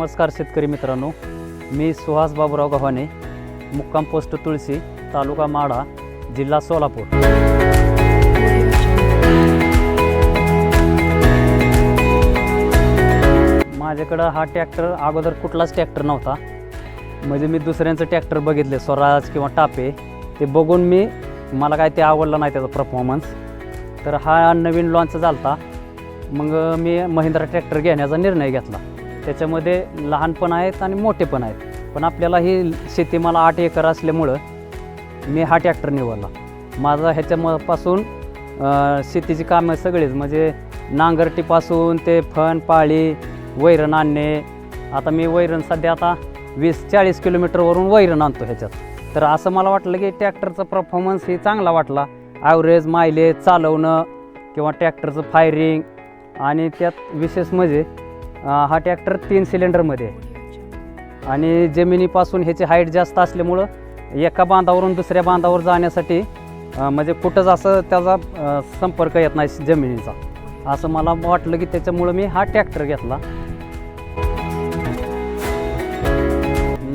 नमस्कार शेतकरी मित्रांनो. मी सुहास बाबुराव गव्हाणे मुक्काम पोस्ट तुळशी तालुका माढा जिल्हा सोलापूर. माझ्याकडं हा ट्रॅक्टर अगोदर कुठलाच ट्रॅक्टर नव्हता. म्हणजे मी दुसऱ्यांचं ट्रॅक्टर बघितले स्वराज किंवा टापे ते बघून मी मला काय ते आवडलं नाही त्याचा परफॉर्मन्स तर हा नवीन लॉन्च झालता. मग मी महिंद्रा ट्रॅक्टर घेण्याचा निर्णय घेतला. त्याच्यामध्ये लहान पण आहेत आणि मोठे पण आहेत. पण आपल्याला ही शेती मला आठ एकर असल्यामुळं मी हा ट्रॅक्टर निवडला. माझा ह्याच्यापासून शेतीची कामं सगळीच म्हणजे नांगरटीपासून ते फण पाळी वैरण आणणे. आता मी वैरण सध्या आता वीस चाळीस किलोमीटरवरून वैरण आणतो ह्याच्यात. तर असं मला वाटलं की ट्रॅक्टरचा परफॉर्मन्स ही चांगला वाटला. ॲव्हरेज मायलेज चालवणं किंवा ट्रॅक्टरचं फायरिंग आणि त्यात विशेष म्हणजे हा ट्रॅक्टर तीन सिलेंडरमध्ये आहे. आणि जमिनीपासून ह्याची हाईट जास्त असल्यामुळं एका बांधावरून दुसऱ्या बांधावर जाण्यासाठी म्हणजे कुठंच असं त्याचा संपर्क येत नाही जमिनीचा. असं मला वाटलं की त्याच्यामुळं मी हा ट्रॅक्टर घेतला.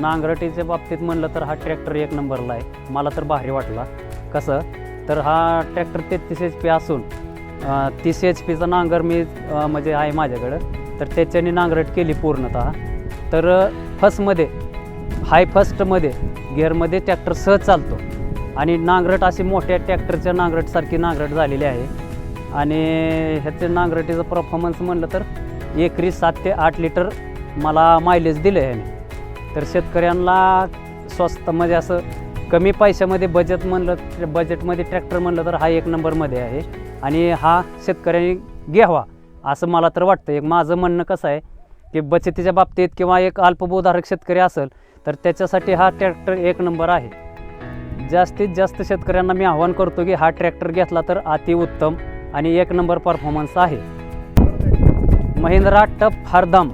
नांगरटीच्या बाबतीत म्हणलं तर हा ट्रॅक्टर एक नंबरला आहे. मला तर भारी वाटला. कसं? तर हा ट्रॅक्टर तेहतीस एच पी असून तीस एच पीचा नांगर मी म्हणजे आहे माझ्याकडं. तर त्याच्याने नांगरट केली पूर्णतः. तर फर्स्टमध्ये हाय फर्स्टमध्ये गिअरमध्ये ट्रॅक्टर सहज चालतो. आणि नांगरट अशी मोठ्या ट्रॅक्टरच्या नांगरटसारखी नांगरट झालेली आहे. आणि ह्याचे नांगरटीचं परफॉर्मन्स म्हणलं तर एकरी सात ते आठ लिटर मला मायलेज दिलं आहे ह्याने. तर शेतकऱ्यांना स्वस्त म्हणजे असं कमी पैशामध्ये बजेट म्हणलं बजेटमध्ये ट्रॅक्टर म्हणलं तर हा एक नंबरमध्ये आहे. आणि हा शेतकऱ्यांनी घ्यावा. असं मला तर वाटतं. एक माझं म्हणणं कसं आहे की बचतीच्या बाबतीत किंवा एक अल्पभूधारक शेतकरी असेल तर त्याच्यासाठी हा ट्रॅक्टर एक नंबर आहे. जास्तीत जास्त शेतकऱ्यांना मी आव्हान करतो की हा ट्रॅक्टर घेतला तर अतिउत्तम आणि एक नंबर परफॉर्मन्स आहे. महिंद्रा टप हरदम.